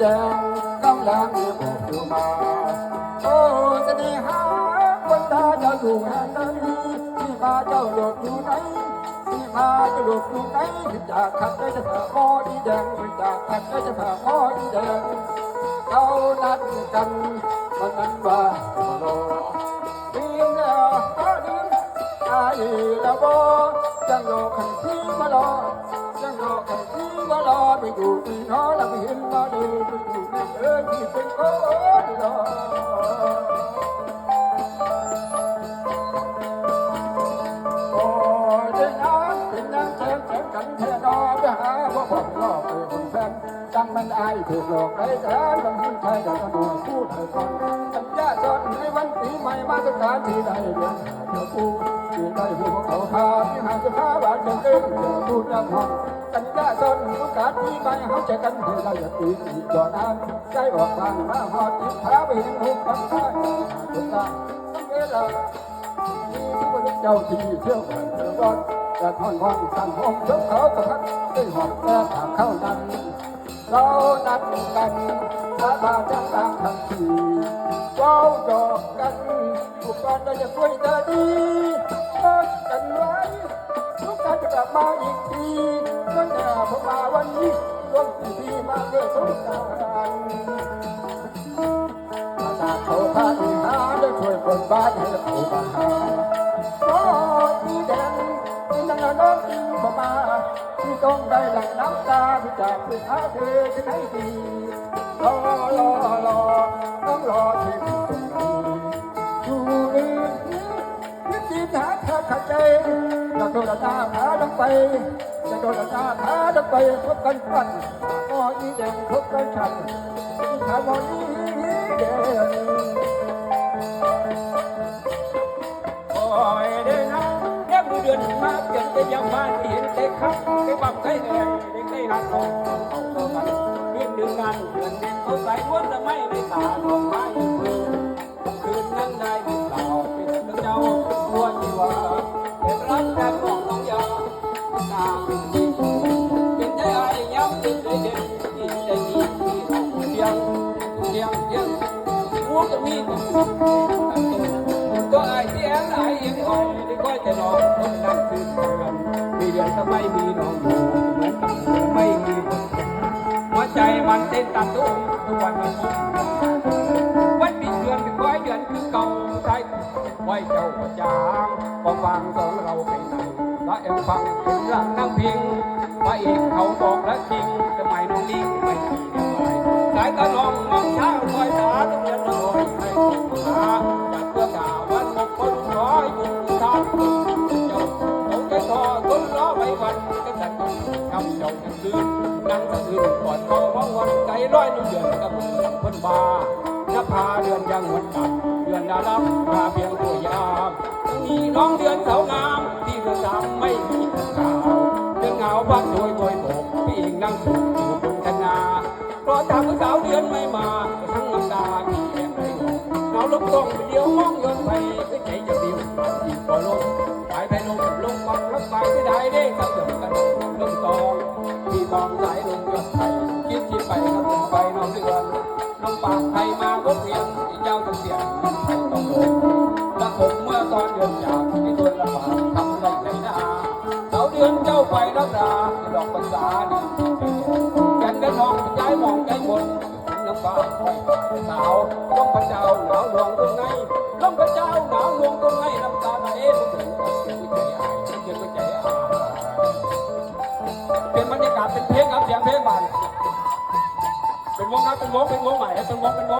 แดงกำลังเรียกอยู่มาโอ้เสน่หาคนตาจ้าอยู่แห่งใดที่มาเจ้าหลบอยู่ไหนที่มาเจ้าหลบอยู่ไหนถึงจากขัดได้จะผ่าหออีแดงถึงจากขัดได้จะผ่าหออีแดงเขานัดกันวันนั้นว่าจะรอลืมแล้วก็ลืมตารอขันที่มารอจังรอขันที่มารอไปอยู่ที่น้อแล้วไม่เห็นมาเลอ ยู่ในเอิญที่เป็นคนรอ การอไปคนแฟนจังมันในวันปีใหม่มาสงการที่ใดเดือนเดือนปูที่ใดผู้เขาพาที่หาจะพาบ้านเดินเดินเดือนพูดยังห้องสัญญาสอนสงการปีใหม่เขาจะกันที่ใดปีนี้จอดานใจออกบางมาหอดจิตพาไปเห็นหุบกันได้สุดตาเวลาเจ้าที่เที่ยวเดินร้อนแต่ทอนห้องสั่งห้องเจ้าเขาประทัดได้หอบแต่ถามเข้านั้น เรานัดกันสาบานจังตามคำทีเว้าหยอกกันทุกวันเราจะคุยเธอดีนัดกันไว้ทุกการจะกลับมาอีกทีวันหน้าผมมาวันนี้ร่วมพิธีมาเกิดสงกรารมาจาเขาพาที่หาได้ช่วยคนบ้านให้ผู้ปัญหาโอ้ยแดงที่นั่ งน้องอิงเข้ามาที่ต้องได้หลังน้ำตาที่จากสุภาเธอที่ไหนดีรอรอรอต้องรอที่ตรงนี้อยู่ลืมยึดจีหาเธอขัดใจจะโดนหน้าพาลงไปจะโดนหน้าพาลงไปพบกันปันก็อีแดงพบกันฉันที่ขาวนี้แดงโเปลี่ยนยังบ้านที่เห็นเด็กครับไปบังไข่แดงเด็กได้รักของเขาต่อกันเรื่องดึงงานเดือนเด็กเขาใส่ล้วนแต่ไม่ไม่ตาดอกไม้คืนนั้นได้หรือเปล่าเป็นเจ้าตัวที่ว่าเป็นรักแต่ของน้องยาตาเป็นจริงเป็นใจไอ้ย้ำเป็นใจเด็กที่ใจดีที่เราเพียงเพียงเพียงหัวจะมีก็ไอ้ที่แอนไอ้ยังคอยได้คอยแต่นอน ต้นตัดตุ้มทุกวันวันมุ่งวันปีเดือนเป็นคอยเดือนคือเก่าใจไว้เจ้าประจางก็ฟังสองเราเป็นไหนละเอ็มฟังเป็นหลังนั่งพิงว่าเอกเขาบอกและจริงทำไมน้องนิ่งไม่มีเลยสายตาลองมองเช้าคอยตาต้องเรียนลอด นั่งสะอื้นก่อนเขาเพราะวันใจร้อยนุ่เดือนกับคนบาจะพาเดือนยังวันตัดเดือนดารับมาเพียงตัวยามมีน้องเดือนสาวงามที่เธอจำไม่มีข่าวเดือนเหงาบ้านโดยโดยโบกพี่เองนั่งสูงอยู่บนกันนาเพราะตามสาวเดือนไม่มาทั้งน้ำตาที่แอบไหลออกเราลงตรงเดียวมองย้อนไปก็ใจจะ ยสาวลมพระเจ้าหนาวลวงตรงไหนลมพระเจ้าหนาวลวงตรงไหนน้ำตาไหลถึงกับเสียใจอายเงครับเป็นวงเป็นวงใหม่เป็นวงเป็นวง